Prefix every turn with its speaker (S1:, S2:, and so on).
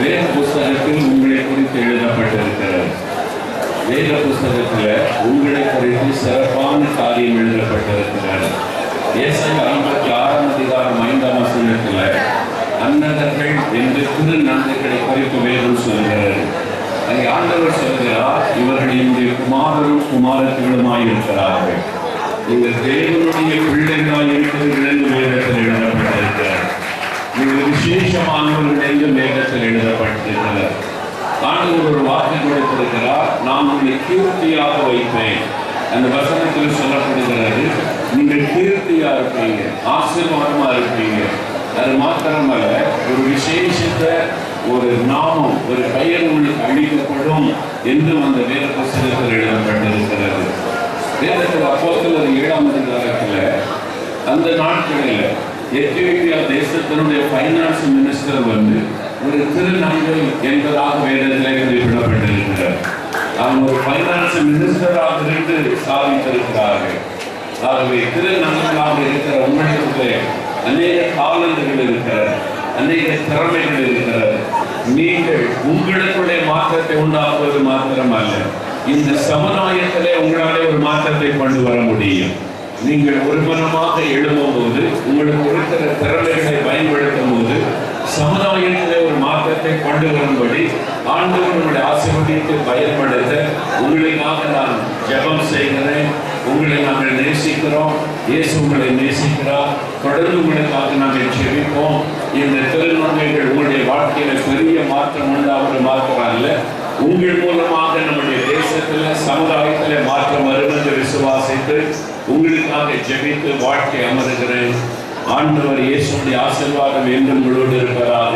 S1: வேத புஸ்தகத்தில் உங்களை குறித்து எழுதப்பட்டிருக்கிறது. வேத புஸ்தகத்தில் உங்களை குறித்து சிறப்பான காரியம் எழுதப்பட்டிருக்கிறது. ஏசாயா ஐம்பத்தி ஆறாம் அதிகாரம் ஐந்தாம் வசனத்தில் அன்னதர்கள் என்று திரு நன்மைகளை குறித்து வேதம் சொல்கிறது. அதை ஆண்டவர் சொல்கிறார் இவர்கள் என்னுடைய குமாரரும் குமாரத்திகளுமாய் இருக்கிறார்கள் இந்த தேவனுடைய நீங்கள் விசேஷமானவர்கள் என்று மேகத்தில் எழுதப்பட்டிருக்கிறார் ஆண்டவர் ஒரு வாக்கு கொடுத்திருக்கிறார் நான் உங்களை கீர்த்தியாக வைப்பேன். அந்த வசனத்தில் சொல்லப்படுகிறது நீங்கள் கீர்த்தியா இருப்பீங்க ஆசீர்வாதமா இருப்பீங்க. அது மாத்திரமல்ல ஒரு விசேஷத்தை ஒரு நாமம் ஒரு பெயர் உங்களுக்கு அளிக்கப்படும் என்று அந்த வேத புஸ்தகத்தில் எழுதப்பட்டிருக்கிறது. வேதத்தில் ஒரு ஏழாம் அதிகாரத்தில் அந்த நாட்களில் எத்தியோப்பியா தேசத்தினுடைய பைனான்ஸ் மினிஸ்டர் வந்து ஒரு திருநங்கை என்பதாக வேதத்தில் குறிப்பிடப்பட்டிருக்கிறார். அவங்க ஒரு பைனான்ஸ் மினிஸ்டராக இருந்து சாதித்திருக்கிறார்கள். ஆகவே திருநங்கையாக இருக்கிற உங்களுக்கு அநேக காலங்கள் இருக்கிறது அநேக திறமைகள் இருக்கிறது. நீங்கள் உங்களுக்குள்ளே மாற்றத்தை உண்டாக்குவது மாத்திரமல்ல இந்த சமுதாயத்திலே உங்களாலே ஒரு மாற்றத்தை கொண்டு வர முடியும். நீங்கள் ஒருமனமாக போது உங்களுக்கு இருக்கிற திறமைகளை பயன்படுத்தும் போது சமுதாயத்திலே ஒரு மாற்றத்தை கொண்டு வரும்படி ஆண்டவர் உங்களுடைய ஆசீர்வாதத்தை பயன்படுத்த உங்களுக்காக நான் ஜெபம் செய்கிறேன். உங்களை நாங்கள் நேசிக்கிறோம். இயேசு உங்களை நேசிக்கிறார். தொடர்ந்து உங்களுக்காக நாங்கள் ஜெபிப்போம். இந்த திருநங்கைகள் உங்களுடைய வாழ்க்கையில பெரிய மாற்றம் உண்டாவது மாத்திரம் அல்ல. உங்கள் மூலமாக நம்முடைய தேசத்தில் சமுதாயத்தில் மாற்றம் வரும் என்று விசுவாசித்து உங்களுக்காக ஜெபித்து வாழ்க்கை அமருகிறேன். ஆண்டவர் இயேசுடைய ஆசிர்வாதம் என்றும் உங்களோடு இருப்பதாக.